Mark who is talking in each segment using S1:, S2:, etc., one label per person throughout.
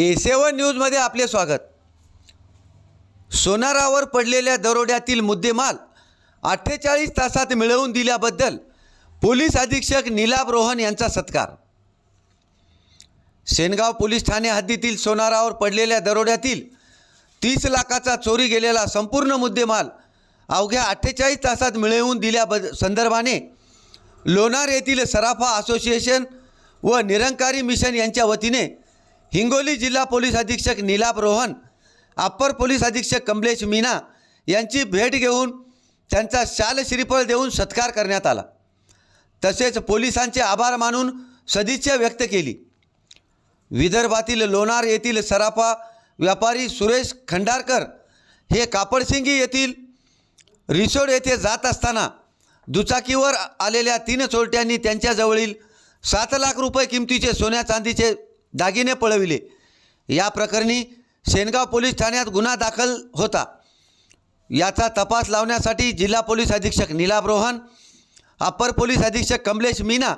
S1: ए सेवन न्यूजमध्ये आपले स्वागत. सोनारावर पडलेल्या दरोड्यातील मुद्देमाल अठ्ठेचाळीस तासात मिळवून दिल्याबद्दल पोलीस अधीक्षक नीलाभ रोहन यांचा सत्कार. सेनगाव पोलीस ठाणे हद्दीतील सोनारावर पडलेल्या दरोड्यातील तीस लाखाचा चोरी गेलेला संपूर्ण मुद्देमाल अवघ्या अठ्ठेचाळीस तासात मिळवून दिल्याबद संदर्भाने लोणार येथील सराफा असोसिएशन व निरंकारी मिशन यांच्या वतीने हिंगोली जिल्हा पोलीस अधीक्षक निलाप रोहन अप्पर पोलीस अधीक्षक कमलेश मीना यांची भेट घेऊन त्यांचा शाल श्रीफळ देऊन सत्कार करण्यात आला. तसेच पोलिसांचे आभार मानून सदिच्छा व्यक्त केली. विदर्भातील लोणार येथील सराफा व्यापारी सुरेश खंडारकर हे कापडसिंगी येथील रिसोड येथे जात असताना दुचाकीवर आलेल्या तीन चोरट्यांनी त्यांच्याजवळील सात लाख रुपये किमतीचे सोन्या चांदीचे दागिने पळविले. या प्रकरणी शेनगाव पोलीस ठाण्यात गुन्हा दाखल होता. याचा तपास लावण्यासाठी जिल्हा पोलीस अधीक्षक नीलाब रोहन अप्पर पोलीस अधीक्षक कमलेश मीना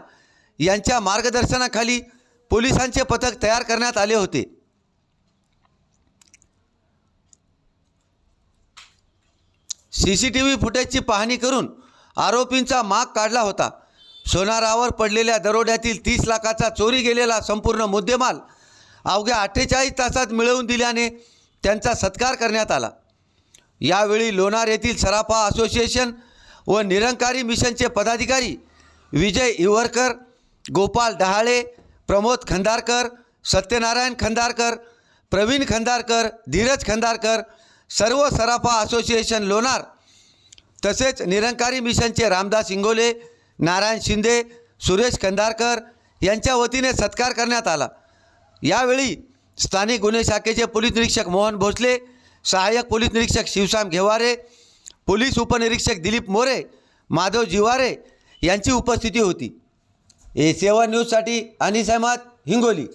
S1: यांच्या मार्गदर्शनाखाली पोलिसांचे पथक तयार करण्यात आले होते. सी सी टी व्ही फुटेजची पाहणी करून आरोपींचा माग काढला होता. सोनारावर पडलेल्या दरोड्यातील तीस लाखाचा चोरी गेलेला संपूर्ण मुद्देमाल अवघ्या अठ्ठेचाळीस तासात मिळवून दिल्याने त्यांचा सत्कार करण्यात आला. यावेळी लोणार येथील सराफा असोसिएशन व निरंकारी मिशनचे पदाधिकारी विजय इवरकर गोपाल डहाळे प्रमोद खंदारकर सत्यनारायण खंदारकर प्रवीण खंदारकर धीरज खंदारकर सर्व सराफा असोसिएशन लोणार तसेच निरंकारी मिशनचे रामदास इंगोले नारायण शिंदे सुरेश खंदारकर यांच्या वतीने सत्कार करण्यात आला. यावेळी स्थानिक गुन्हे शाखेचे पोलीस निरीक्षक मोहन भोसले सहाय्यक पोलीस निरीक्षक शिवसाम घेवारे पोलीस उपनिरीक्षक दिलीप मोरे माधव जिवारे यांची उपस्थिती होती. ए सेवा न्यूजसाठी अनिस अहमद हिंगोली.